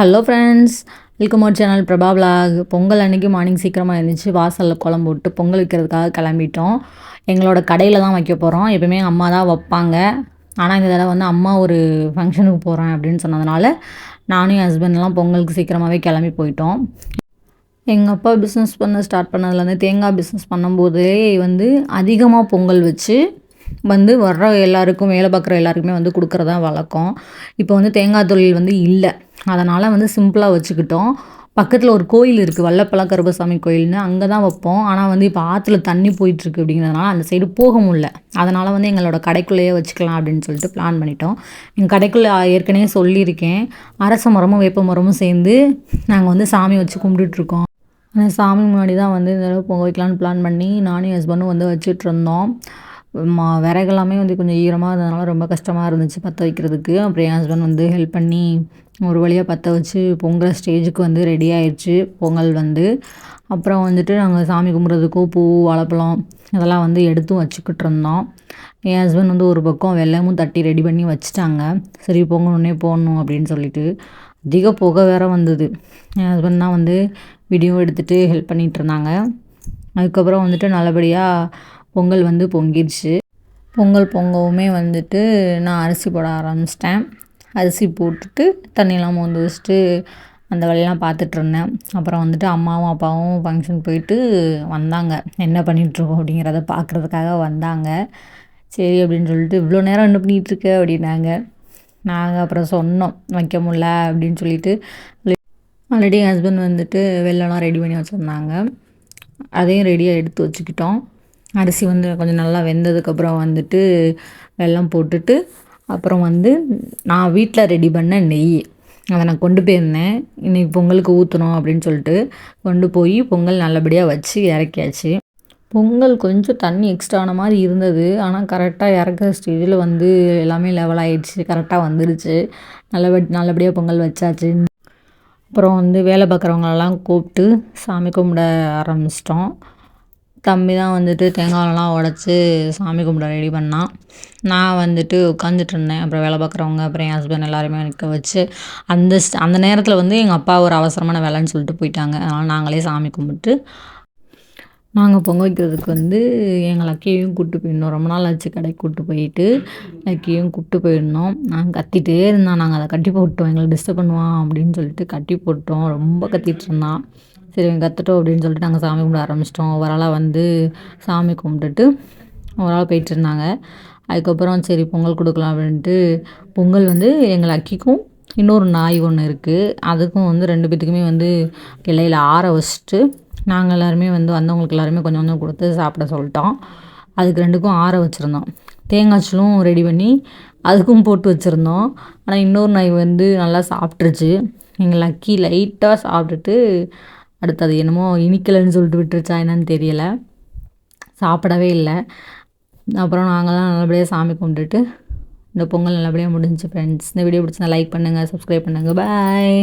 Hello friends welcome channel Prabha vlog Pongal அன்றைக்கி morning சீக்கிரமாக இருந்துச்சு வாசலில் குழம்பு விட்டு பொங்கல் வைக்கிறதுக்காக கிளம்பிட்டோம். எங்களோட கடையில் தான் வைக்க போகிறோம் எப்பவுமே எங்கள் அம்மா தான் வைப்பாங்க. ஆனால் இந்த தடவை வந்து அம்மா ஒரு ஃபங்க்ஷனுக்கு போகிறேன் அப்படின்னு சொன்னதுனால நானும் என் ஹஸ்பண்ட்லாம் பொங்கலுக்கு சீக்கிரமாகவே கிளம்பி போயிட்டோம். எங்கள் அப்பா பிஸ்னஸ் பண்ண ஸ்டார்ட் பண்ணதுலேருந்து தேங்காய் பிஸ்னஸ் பண்ணும்போதே வந்து அதிகமாக பொங்கல் வச்சு வந்து வர்ற எல்லாருக்கும் வேலை பார்க்குற எல்லாருக்குமே வந்து கொடுக்குறதா வழக்கம். இப்போ வந்து தேங்காய் தொழில் வந்து இல்லை. அதனால் வந்து சிம்பிளாக வச்சுக்கிட்டோம். பக்கத்தில் ஒரு கோயில் இருக்குது வல்லப்பழ கருப்பசாமி கோயில்னு. அங்கே தான் வைப்போம். ஆனால் வந்து இப்போ ஆற்றுல தண்ணி போயிட்டுருக்கு அப்படிங்கிறதுனால அந்த சைடு போக முடில அதனால் வந்து எங்களோட கடைக்குள்ளேயே வச்சுக்கலாம் அப்படின்னு சொல்லிட்டு பிளான் பண்ணிட்டோம். எங்கள் கடைக்குள்ளே ஏற்கனவே சொல்லியிருக்கேன். அரச மரமும் வேப்ப மரமும் சேர்ந்து நாங்கள் வந்து சாமி வச்சு கும்பிட்டுட்ருக்கோம். ஆனால் சாமி முன்னாடி தான் வந்து இந்த தடவை பொங்க வைக்கலான்னு பிளான் பண்ணி நானும் ஹஸ்பண்டும் வந்து வச்சுட்ருந்தோம். மா விறகெல்லாமே வந்து கொஞ்சம் ஈரமாக இருந்ததுனால ரொம்ப கஷ்டமாக இருந்துச்சு பற்ற வைக்கிறதுக்கு. அப்புறம் என் ஹஸ்பண்ட் வந்து ஹெல்ப் பண்ணி ஒரு வழியாக பற்ற வச்சு பொங்கல் ஸ்டேஜுக்கு வந்து ரெடி ஆயிடுச்சு பொங்கல் வந்து. அப்புறம் வந்துட்டு நாங்கள் சாமி கும்பிட்றதுக்கும் பூ வாழைப்பழம் இதெல்லாம் வந்து எடுத்தும் வச்சுக்கிட்டு இருந்தோம். என் ஹஸ்பண்ட் வந்து ஒரு பக்கம் வெள்ளமும் தட்டி ரெடி பண்ணி வச்சுட்டாங்க. சரி பொங்கணுன்னே போடணும் அப்படின்னு சொல்லிட்டு. அதிக புகை வேற வந்தது. என் ஹஸ்பண்ட் தான் வந்து வீடியோ எடுத்துகிட்டு ஹெல்ப் பண்ணிகிட்டு இருந்தாங்க. அதுக்கப்புறம் வந்துட்டு நல்லபடியாக பொங்கல் வந்து பொங்கிடுச்சு. பொங்கல் பொங்கவுமே வந்துட்டு நான் அரிசி போட ஆரம்பிச்சிட்டேன். அரிசி போட்டுட்டு தண்ணியெலாம் மோந்து வச்சுட்டு அந்த வேலையெல்லாம் பார்த்துட்ருந்தேன் அப்புறம் வந்துட்டு அம்மாவும் அப்பாவும் ஃபங்க்ஷன் போயிட்டு வந்தாங்க. என்ன பண்ணிகிட்ருக்கோம் அப்படிங்கிறத பார்க்குறதுக்காக வந்தாங்க. சரி அப்படின்னு சொல்லிட்டு இவ்வளோ நேரம் என்ன பண்ணிகிட்ருக்க அப்படின்னாங்க. நாங்கள் அப்புறம் சொன்னோம் வைக்க முடில அப்படின்னு சொல்லிட்டு. ஆல்ரெடி என் ஹஸ்பண்ட் வந்துட்டு வெளிலலாம் ரெடி பண்ணி வச்சுருந்தாங்க. அதையும் ரெடியாக எடுத்து வச்சுக்கிட்டோம். அரிசி வந்து கொஞ்சம் நல்லா வெந்ததுக்கப்புறம் வந்துட்டு வெல்லம் போட்டுட்டு அப்புறம் வந்து நான் வீட்டில் ரெடி பண்ண நெய். அதை நான் கொண்டு போயிருந்தேன். இன்றைக்கி பொங்கலுக்கு ஊற்றணும் அப்படின்னு சொல்லிட்டு கொண்டு போய் பொங்கல் நல்லபடியாக வச்சு இறக்கியாச்சு. பொங்கல் கொஞ்சம் தண்ணி எக்ஸ்ட்ரான மாதிரி இருந்தது. ஆனால் கரெக்டாக இறக்குற ஸ்டேஜில் வந்து எல்லாமே லெவல் ஆகிடுச்சு கரெக்டாக வந்துடுச்சு நல்லபடி நல்லபடியாக பொங்கல் வச்சாச்சு. அப்புறம் வந்து வேலை பார்க்குறவங்களெல்லாம் கூப்பிட்டு சாமி கும்பிட ஆரம்பிச்சிட்டோம். தம்பி தான் வந்துட்டு தேங்காயெல்லாம் உடச்சி சாமி கும்பிட ரெடி பண்ணான். நான் வந்துட்டு உட்காந்துட்டு இருந்தேன். அப்புறம் வேலை பார்க்குறவங்க அப்புறம் என் ஹஸ்பண்ட் எல்லாருமே நிற்க வச்சு அந்த அந்த நேரத்தில் வந்து எங்கள் அப்பா ஒரு அவசரமான வேலைன்னு சொல்லிட்டு போயிட்டாங்க. அதனால் நாங்களே சாமி கும்பிட்டு நாங்கள் பொங்க வைக்கிறதுக்கு வந்து எங்கள் லக்கியையும் கூப்பிட்டு போயிருந்தோம். ரொம்ப நாள் ஆச்சு கடைக்கு கூப்பிட்டு போயிட்டு லக்கியும் கூப்பிட்டு போயிருந்தோம். நாங்கள் கத்திகிட்டே இருந்தான். நாங்கள் அதை கட்டி போட்டோம் எங்களை டிஸ்டர்ப் பண்ணுவான் அப்படின்னு சொல்லிட்டு கட்டி போட்டோம். ரொம்ப கத்திட்டு இருந்தான். சரி கற்றுட்டோம் அப்படின்னு சொல்லிட்டு நாங்கள் சாமி கும்பிட ஆரம்பிச்சிட்டோம். ஒரு ஆளாக வந்து சாமி கும்பிட்டுட்டு ஒரு ஆள் போயிட்டு இருந்தாங்க. அதுக்கப்புறம் சரி பொங்கல் கொடுக்கலாம் அப்படின்ட்டு பொங்கல் வந்து எங்கள் அக்கிக்கும் இன்னொரு நாய் ஒன்று இருக்குது அதுக்கும் வந்து ரெண்டு பேத்துக்குமே வந்து இலையில் ஆற வச்சுட்டு நாங்கள் எல்லாருமே வந்து வந்தவங்களுக்கு எல்லாருமே கொஞ்சம் கொஞ்சம் கொடுத்து சாப்பிட சொல்லிட்டோம். அதுக்கு ரெண்டுக்கும் ஆற வச்சுருந்தோம். தேங்காய்ச்சலும் ரெடி பண்ணி அதுக்கும் போட்டு வச்சுருந்தோம். ஆனால் இன்னொரு நாய் வந்து நல்லா சாப்பிட்ருச்சு எங்கள் லக்கி லைட்டாக சாப்பிட்டுட்டு அடுத்து அது என்னமோ இனிக்கலைன்னு சொல்லிட்டு விட்டுருச்சா என்னன்னு தெரியலை. சாப்பிடவே இல்லை. அப்புறம் நாங்கள்லாம் நல்லபடியாக சாமி கும்பிட்டுட்டு இந்த பொங்கல் நல்லபடியாக முடிஞ்சு ஃப்ரெண்ட்ஸ் இந்த வீடியோ பிடிச்சா லைக் பண்ணுங்கள் சப்ஸ்கிரைப் பண்ணுங்கள் பாய்